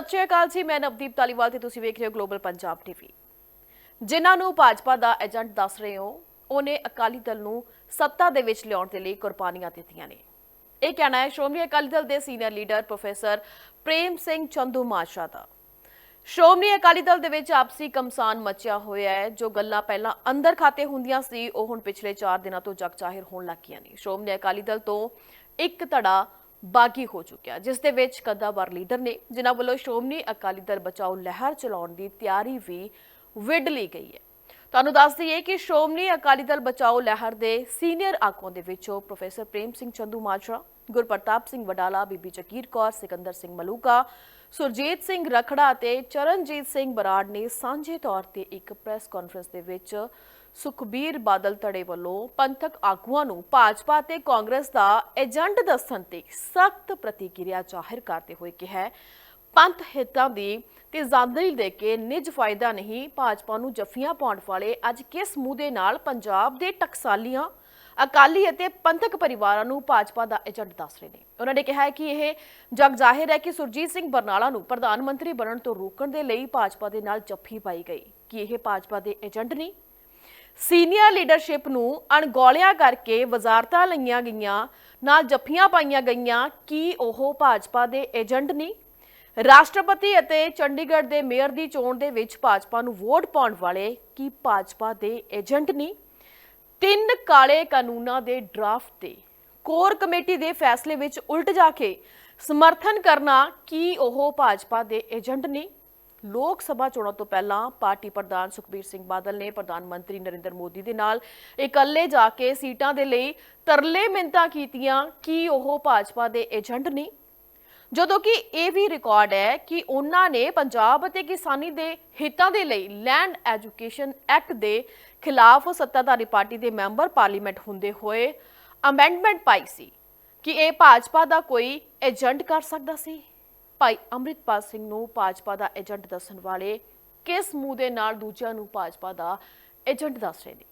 ਸਤਿ ਸ਼੍ਰੀ ਅਕਾਲ ਜੀ, ਮੈਂ ਨਵਦੀਪ ਤਾਲੀਵਾਲ ਤੇ ਤੁਸੀਂ ਵੇਖ ਰਹੇ ਹੋ ਗਲੋਬਲ ਪੰਜਾਬ ਟੀਵੀ ਜਿਨ੍ਹਾਂ ਨੂੰ ਭਾਜਪਾ ਦਾ ਏਜੰਟ ਦੱਸ ਰਹੇ ਹੋ, ਉਹਨੇ ਅਕਾਲੀ ਦਲ ਨੂੰ ਸੱਤਾ ਦੇ ਵਿੱਚ ਲਿਆਉਣ ਦੇ ਲਈ ਕੁਰਬਾਨੀਆਂ ਦਿੱਤੀਆਂ ਨੇ। ਇਹ ਕਹਿਣਾ ਹੈ, ਸ਼੍ਰੋਮਣੀ ਅਕਾਲੀ ਦਲ ਦੇ senior leader professor Prem Singh Chandumajra ਦਾ। ਸ਼੍ਰੋਮਣੀ ਅਕਾਲੀ ਦਲ ਦੇ ਵਿੱਚ ਆਪਸੀ ਕਮਸਾਨ ਮਚਿਆ ਹੋਇਆ ਹੈ, ਜੋ ਗੱਲਾਂ ਪਹਿਲਾਂ ਅੰਦਰ ਖਾਤੇ ਹੁੰਦੀਆਂ ਸੀ, ਉਹ ਹੁਣ ਪਿਛਲੇ 4 ਦਿਨਾਂ ਤੋਂ ਜਗ ਜ਼ਾਹਿਰ ਹੋਣ ਲੱਗੀਆਂ ਨੇ। ਸ਼੍ਰੋਮਣੀ ਅਕਾਲੀ ਦਲ ਤੋਂ ਇੱਕ ਧੜਾ ਬਾਗੀ ਹੋ ਚੁੱਕਿਆ, ਜਿਸ ਦੇ ਵਿੱਚ ਕਦਾਵਰ ਲੀਡਰ ਨੇ ਜਿਨ੍ਹਾਂ ਵੱਲੋਂ ਸ਼੍ਰੋਮਣੀ ਅਕਾਲੀ ਦਲ ਬਚਾਓ ਲਹਿਰ ਚਲਾਉਣ ਦੀ ਤਿਆਰੀ ਵੀ ਵਿੱਢ ਲਈ ਗਈ ਹੈ। ਤੁਹਾਨੂੰ ਦੱਸ ਦਈਏ ਕਿ ਸ਼੍ਰੋਮਣੀ ਅਕਾਲੀ ਦਲ ਬਚਾਓ ਲਹਿਰ ਦੇ ਸੀਨੀਅਰ ਆਗੂਆਂ ਦੇ ਵਿੱਚੋਂ ਪ੍ਰੋਫੈਸਰ ਪ੍ਰੇਮ ਸਿੰਘ ਚੰਦੂ ਮਾਜਰਾ, ਗੁਰਪ੍ਰਤਾਪ ਸਿੰਘ ਵਡਾਲਾ, ਬੀਬੀ ਜਕੀਰ ਕੌਰ, ਸਿਕੰਦਰ ਸਿੰਘ ਮਲੂਕਾ, ਸੁਰਜੀਤ ਸਿੰਘ ਰਖੜਾ ਅਤੇ ਚਰਨਜੀਤ ਸਿੰਘ ਬਰਾੜ ਨੇ ਸਾਂਝੇ ਤੌਰ ਤੇ ਇੱਕ ਪ੍ਰੈਸ ਕਾਨਫਰੰਸ ਦੇ ਵਿੱਚ ਸੁਖਬੀਰ ਬਾਦਲ ਧੜੇ ਵੱਲੋਂ ਪੰਥਕ ਆਗੂਆਂ ਨੂੰ ਭਾਜਪਾ ਤੇ ਕਾਂਗਰਸ ਦਾ ਏਜੰਟ ਦੱਸਣ ਤੇ ਸਖਤ ਪ੍ਰਤੀਕਿਰਿਆ ਜ਼ਾਹਿਰ ਕਰਦੇ ਹੋਏ ਕਿਹਾ, ਪੰਥ ਹਿੱਤਾਂ ਦੀ ਤੇ ਜ਼ਾਂਦਰੀ ਦੇ ਕੇ ਨਿੱਜ ਫਾਇਦਾ ਨਹੀਂ, ਭਾਜਪਾ ਨੂੰ ਜੱਫੀਆਂ ਪਾਉਣ ਵਾਲੇ ਅੱਜ ਕਿਸ ਮੂੰਹ ਦੇ ਨਾਲ ਪੰਜਾਬ ਦੇ ਟਕਸਾਲੀਆਂ, ਅਕਾਲੀ ਅਤੇ ਪੰਥਕ ਪਰਿਵਾਰਾਂ ਨੂੰ ਭਾਜਪਾ ਦਾ ਏਜੰਟ ਦੱਸ ਰਹੇ ਨੇ। ਉਹਨਾਂ ਨੇ ਕਿਹਾ ਹੈ ਕਿ ਇਹ ਜਗ ਜ਼ਾਹਿਰ ਹੈ ਕਿ ਸੁਰਜੀਤ ਸਿੰਘ ਬਰਨਾਲਾ ਨੂੰ ਪ੍ਰਧਾਨ ਮੰਤਰੀ ਬਣਨ ਤੋਂ ਰੋਕਣ ਦੇ ਲਈ ਭਾਜਪਾ ਦੇ ਨਾਲ ਜੱਫੀ ਪਾਈ ਗਈ। ਕਿ ਇਹ ਭਾਜਪਾ ਦੇ ਏਜੰਟ ਨਹੀਂ ਸੀਨੀਅਰ ਲੀਡਰਸ਼ਿਪ ਨੂੰ ਅਣਗੌਲਿਆਂ ਕਰਕੇ ਵਜ਼ਾਰਤਾਂ ਲਈਆਂ ਗਈਆਂ, ਨਾਲ ਜੱਫੀਆਂ ਪਾਈਆਂ ਗਈਆਂ, ਕੀ ਉਹ ਭਾਜਪਾ ਦੇ ਏਜੰਟ ਨਹੀਂ ਰਾਸ਼ਟਰਪਤੀ ਅਤੇ ਚੰਡੀਗੜ੍ਹ ਦੇ ਮੇਅਰ ਦੀ ਚੋਣ ਦੇ ਵਿੱਚ ਭਾਜਪਾ ਨੂੰ ਵੋਟ ਪਾਉਣ ਵਾਲੇ ਕੀ ਭਾਜਪਾ ਦੇ ਏਜੰਟ ਨਹੀਂ ਤਿੰਨ ਕਾਲੇ ਕਾਨੂੰਨਾਂ ਦੇ ਡਰਾਫਟ ਤੇ। ਕੋਰ ਕਮੇਟੀ ਦੇ ਫੈਸਲੇ ਵਿੱਚ ਉਲਟ ਜਾ ਕੇ ਸਮਰਥਨ ਕਰਨਾ ਕੀ ਉਹ ਭਾਜਪਾ ਦੇ ਏਜੰਟ ਨਹੀਂ ਲੋਕ ਸਭਾ ਚੋਣਾਂ ਤੋਂ ਪਹਿਲਾਂ ਪਾਰਟੀ ਪ੍ਰਧਾਨ ਸੁਖਬੀਰ ਸਿੰਘ ਬਾਦਲ ਨੇ ਪ੍ਰਧਾਨ ਮੰਤਰੀ ਨਰਿੰਦਰ ਮੋਦੀ ਦੇ ਨਾਲ ਇਕੱਲੇ ਜਾ ਕੇ ਸੀਟਾਂ ਦੇ ਲਈ ਤਰਲੇ ਮਿੰਤਾਂ ਕੀਤੀਆਂ। ਕਿ ਉਹ ਭਾਜਪਾ ਦੇ ਏਜੰਟ ਨੇ? ਜਦੋਂ ਕਿ ਇਹ ਵੀ ਰਿਕਾਰਡ ਹੈ ਕਿ ਉਹਨਾਂ ਨੇ ਪੰਜਾਬ ਅਤੇ ਕਿਸਾਨੀ ਦੇ ਹਿੱਤਾਂ ਦੇ ਲਈ ਲੈਂਡ ਐਜੂਕੇਸ਼ਨ ਐਕਟ ਦੇ ਖਿਲਾਫ ਸੱਤਾਧਾਰੀ ਪਾਰਟੀ ਦੇ ਮੈਂਬਰ ਪਾਰਲੀਮੈਂਟ ਹੁੰਦੇ ਹੋਏ ਅਮੈਂਡਮੈਂਟ ਪਾਈ ਸੀ ਕਿ ਇਹ ਭਾਜਪਾ ਦਾ ਕੋਈ ਏਜੰਟ ਕਰ ਸਕਦਾ ਸੀ। ਭਾਈ ਅੰਮ੍ਰਿਤਪਾਲ ਸਿੰਘ ਨੂੰ ਭਾਜਪਾ ਦਾ ਏਜੰਟ ਦੱਸਣ ਵਾਲੇ ਕਿਸ ਮੂੰਹ ਦੇ ਨਾਲ ਦੂਜਿਆਂ ਨੂੰ ਭਾਜਪਾ ਦਾ ਏਜੰਟ ਦੱਸ ਰਹੇ ਨੇ?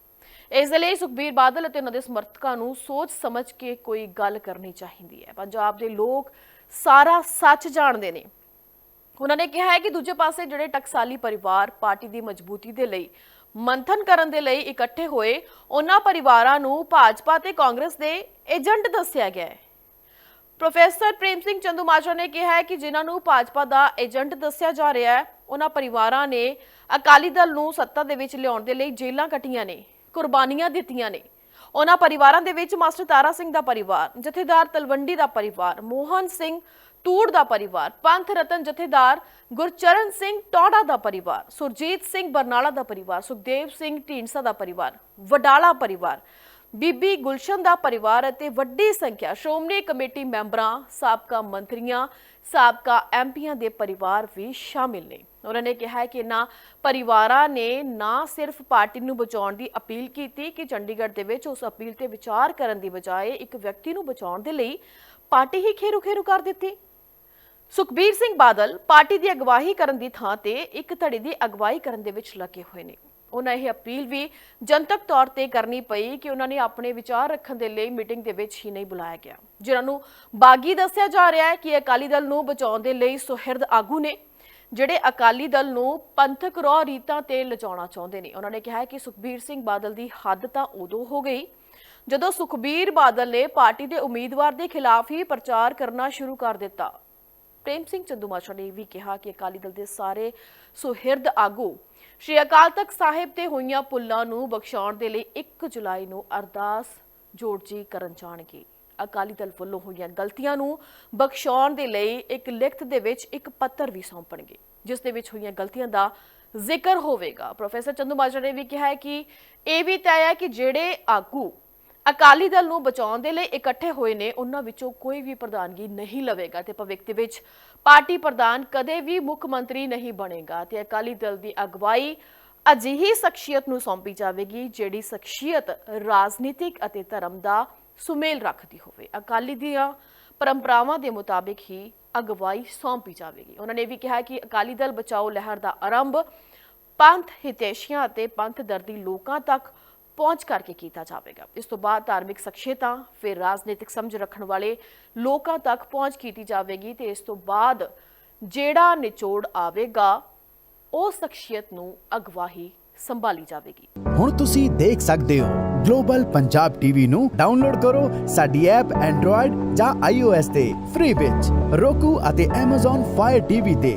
ਇਸ ਦੇ ਲਈ ਸੁਖਬੀਰ ਬਾਦਲ ਅਤੇ ਉਹਨਾਂ ਦੇ ਸਮਰਥਕਾਂ ਨੂੰ ਸੋਚ ਸਮਝ ਕੇ ਕੋਈ ਗੱਲ ਕਰਨੀ ਚਾਹੀਦੀ ਹੈ। ਪੰਜਾਬ ਦੇ ਲੋਕ ਸਾਰਾ ਸੱਚ ਜਾਣਦੇ ਨੇ। ਉਹਨਾਂ ਨੇ ਕਿਹਾ ਹੈ ਕਿ ਦੂਜੇ ਪਾਸੇ ਜਿਹੜੇ ਟਕਸਾਲੀ ਪਰਿਵਾਰ ਪਾਰਟੀ ਦੀ ਮਜ਼ਬੂਤੀ ਦੇ ਲਈ, ਮੰਥਨ ਕਰਨ ਦੇ ਲਈ ਇਕੱਠੇ ਹੋਏ, ਉਹਨਾਂ ਪਰਿਵਾਰਾਂ ਨੂੰ ਭਾਜਪਾ ਤੇ ਕਾਂਗਰਸ ਦੇ ਏਜੰਟ ਦੱਸਿਆ ਗਿਆ ਹੈ। ਪ੍ਰੋਫੈਸਰ ਪ੍ਰੇਮ ਸਿੰਘ ਚੰਦੂਮਾਜਰਾ ਨੇ ਕਿਹਾ ਕਿ ਜਿਨ੍ਹਾਂ ਨੂੰ ਭਾਜਪਾ ਦਾ ਏਜੰਟ ਦੱਸਿਆ ਜਾ ਰਿਹਾ ਹੈ, ਉਹਨਾਂ ਪਰਿਵਾਰਾਂ ਨੇ ਅਕਾਲੀ ਦਲ ਨੂੰ ਸੱਤਾ ਦੇ ਵਿੱਚ ਲਿਆਉਣ ਦੇ ਲਈ ਜੇਲ੍ਹਾਂ ਕੱਟੀਆਂ ਨੇ, ਕੁਰਬਾਨੀਆਂ ਦਿੱਤੀਆਂ ਨੇ। ਉਹਨਾਂ ਪਰਿਵਾਰਾਂ ਦੇ ਵਿੱਚ ਮਾਸਟਰ ਤਾਰਾ ਸਿੰਘ ਦਾ ਪਰਿਵਾਰ, ਜਥੇਦਾਰ ਤਲਵੰਡੀ ਦਾ ਪਰਿਵਾਰ, ਮੋਹਨ ਸਿੰਘ ਤੂੜ ਦਾ ਪਰਿਵਾਰ, ਪੰਥ ਰਤਨ ਜਥੇਦਾਰ ਗੁਰਚਰਨ ਸਿੰਘ ਟੌੜਾ ਦਾ ਪਰਿਵਾਰ, ਸੁਰਜੀਤ ਸਿੰਘ ਬਰਨਾਲਾ ਦਾ ਪਰਿਵਾਰ, ਸੁਖਦੇਵ ਸਿੰਘ ਢੀਂਡਸਾ ਦਾ ਪਰਿਵਾਰ, ਵਡਾਲਾ ਪਰਿਵਾਰ। ਬੀਬੀ ਗੁਲਸ਼ਨ ਦਾ ਪਰਿਵਾਰ ਅਤੇ ਵੱਡੀ ਸੰਖਿਆ ਸ਼੍ਰੋਮਣੀ ਕਮੇਟੀ ਮੈਂਬਰਾਂ, ਸਾਬਕਾ ਮੰਤਰੀਆਂ, ਸਾਬਕਾ ਐਮਪੀਆਂ ਦੇ ਪਰਿਵਾਰ ਵੀ ਸ਼ਾਮਿਲ ਨੇ। ਉਹਨਾਂ ਨੇ ਕਿਹਾ ਕਿ ਇਹਨਾਂ ਪਰਿਵਾਰਾਂ ਨੇ ਨਾ ਸਿਰਫ ਪਾਰਟੀ ਨੂੰ ਬਚਾਉਣ ਦੀ ਅਪੀਲ ਕੀਤੀ ਕਿ ਚੰਡੀਗੜ੍ਹ ਦੇ ਵਿੱਚ ਉਸ ਅਪੀਲ ਤੇ ਵਿਚਾਰ ਕਰਨ ਦੀ ਬਜਾਏ ਇੱਕ ਵਿਅਕਤੀ ਨੂੰ ਬਚਾਉਣ ਦੇ ਲਈ ਪਾਰਟੀ ਹੀ ਖੇਰੂ ਖੇਰੂ ਕਰ ਦਿੱਤੀ। ਸੁਖਬੀਰ ਸਿੰਘ ਬਾਦਲ ਪਾਰਟੀ ਦੀ ਅਗਵਾਈ ਕਰਨ ਦੀ ਥਾਂ ਤੇ ਇੱਕ ਧੜੇ ਦੀ ਅਗਵਾਈ ਕਰਨ ਦੇ ਵਿੱਚ ਲੱਗੇ ਹੋਏ ਨੇ। ਉਹਨਾਂ ਇਹ ਅਪੀਲ ਵੀ ਜਨਤਕ ਤੌਰ ਤੇ ਕਰਨੀ ਪਈ ਕਿ ਉਹਨਾਂ ਨੇ ਆਪਣੇ ਵਿਚਾਰ ਰੱਖਣ ਦੇ ਲਈ ਮੀਟਿੰਗ ਦੇ ਵਿੱਚ ਹੀ ਨਹੀਂ ਬੁਲਾਇਆ ਗਿਆ। ਜਿਨ੍ਹਾਂ ਨੂੰ ਬਾਗੀ ਦੱਸਿਆ ਜਾ ਰਿਹਾ ਹੈ ਕਿ ਅਕਾਲੀ ਦਲ ਨੂੰ ਬਚਾਉਣ ਦੇ ਲਈ ਸੁਹਿਰਦ ਆਗੂ ਨੇ, ਜਿਹੜੇ ਅਕਾਲੀ ਦਲ ਨੂੰ ਪੰਥਕ ਰੌ ਰੀਤਾਂ ਤੇ ਲਿਜਾਉਣਾ ਚਾਹੁੰਦੇ ਨੇ। ਉਹਨਾਂ ਨੇ ਕਿਹਾ ਕਿ ਸੁਖਬੀਰ ਸਿੰਘ ਬਾਦਲ ਦੀ ਹੱਦ ਤਾਂ ਉਦੋਂ ਹੋ ਗਈ ਜਦੋਂ ਸੁਖਬੀਰ ਬਾਦਲ ਨੇ ਪਾਰਟੀ ਦੇ ਉਮੀਦਵਾਰ ਦੇ ਖਿਲਾਫ ਹੀ ਪ੍ਰਚਾਰ ਕਰਨਾ ਸ਼ੁਰੂ ਕਰ ਦਿੱਤਾ। ਪ੍ਰੇਮ ਸਿੰਘ ਚੰਦੂਮਾਸ਼ਾ ਨੇ ਇਹ ਵੀ ਕਿਹਾ ਕਿ ਅਕਾਲੀ ਦਲ ਦੇ ਸਾਰੇ ਸੁਹਿਰਦ ਆਗੂ ਸ਼੍ਰੀ ਅਕਾਲ ਤਖਤ ਸਾਹਿਬ ਤੇ ਹੋਈਆਂ ਪੁੱਲਾਂ ਨੂੰ ਬਖਸ਼ਾਉਣ ਦੇ ਲਈ 1 ਜੁਲਾਈ ਨੂੰ ਅਰਦਾਸ ਜੋੜ ਜੀ ਕਰਨ ਜਾਣਗੇ। ਅਕਾਲੀ ਦਲ ਵੱਲੋਂ ਹੋਈਆਂ ਗਲਤੀਆਂ ਨੂੰ ਬਖਸ਼ਾਉਣ ਦੇ ਲਈ ਇੱਕ ਲਿਖਤ ਦੇ ਵਿੱਚ ਇੱਕ ਪੱਤਰ ਵੀ ਸੌਂਪਣਗੇ, ਜਿਸ ਦੇ ਵਿੱਚ ਹੋਈਆਂ ਗਲਤੀਆਂ ਦਾ ਜ਼ਿਕਰ ਹੋਵੇਗਾ। ਪ੍ਰੋਫੈਸਰ ਚੰਦੂਮਾਜਰਾ ਨੇ ਵੀ ਕਿਹਾ ਹੈ ਕਿ ਇਹ ਵੀ ਤੈਅ ਹੈ ਕਿ ਜਿਹੜੇ ਆਗੂ ਅਕਾਲੀ ਦਲ ਨੂੰ ਬਚਾਉਣ ਦੇ ਲਈ ਇਕੱਠੇ ਹੋਏ ਨੇ, ਉਹਨਾਂ ਵਿੱਚੋਂ ਕੋਈ ਵੀ ਪ੍ਰਧਾਨਗੀ ਨਹੀਂ ਲਵੇਗਾ ਤੇ ਭਵਿੱਖ ਦੇ ਵਿੱਚ ਪਾਰਟੀ ਪ੍ਰਧਾਨ ਕਦੇ ਵੀ ਮੁੱਖ ਮੰਤਰੀ ਨਹੀਂ ਬਣੇਗਾ ਤੇ ਅਕਾਲੀ ਦਲ ਦੀ ਅਗਵਾਈ ਅਜਿਹੀ ਸ਼ਖਸੀਅਤ ਨੂੰ ਸੌਂਪੀ ਜਾਵੇਗੀ ਜਿਹੜੀ ਸ਼ਖਸੀਅਤ ਰਾਜਨੀਤਿਕ ਅਤੇ ਧਰਮ ਦਾ ਸੁਮੇਲ ਰੱਖਦੀ ਹੋਵੇ। ਅਕਾਲੀ ਦੀਆਂ ਪਰੰਪਰਾਵਾਂ ਦੇ ਮੁਤਾਬਿਕ ਹੀ ਅਗਵਾਈ ਸੌਂਪੀ ਜਾਵੇਗੀ। ਉਹਨਾਂ ਨੇ ਵੀ ਕਿਹਾ ਕਿ ਅਕਾਲੀ ਦਲ ਬਚਾਓ ਲਹਿਰ ਦਾ ਆਰੰਭ ਪੰਥ ਹਿਤੈਸ਼ੀਆਂ ਅਤੇ ਪੰਥ ਦਰਦੀ ਲੋਕਾਂ ਤੱਕ ਪਹੁੰਚ ਕਰਕੇ ਕੀਤਾ ਜਾਵੇਗਾ। ਇਸ ਤੋਂ ਬਾਅਦ ਧਾਰਮਿਕ ਸ਼ਖਸੀਅਤਾਂ, ਫਿਰ ਰਾਜਨੀਤਿਕ ਸਮਝ ਰੱਖਣ ਵਾਲੇ ਲੋਕਾਂ ਤੱਕ ਪਹੁੰਚ ਕੀਤੀ ਜਾਵੇਗੀ ਤੇ ਇਸ ਤੋਂ ਬਾਅਦ ਜਿਹੜਾ ਨਿਚੋੜ ਆਵੇਗਾ, ਉਹ ਸ਼ਖਸੀਅਤ ਨੂੰ ਅਗਵਾਹੀ ਸੰਭਾਲੀ ਜਾਵੇਗੀ। ਹੁਣ ਤੁਸੀਂ ਦੇਖ ਸਕਦੇ ਹੋ, ਗਲੋਬਲ ਪੰਜਾਬ ਟੀਵੀ ਨੂੰ ਡਾਊਨਲੋਡ ਕਰੋ ਸਾਡੀ ਐਪ ਐਂਡਰੋਇਡ ਜਾਂ iOS ਤੇ, ਫ੍ਰੀ ਵਿੱਚ roku ਅਤੇ Amazon Fire TV ਤੇ।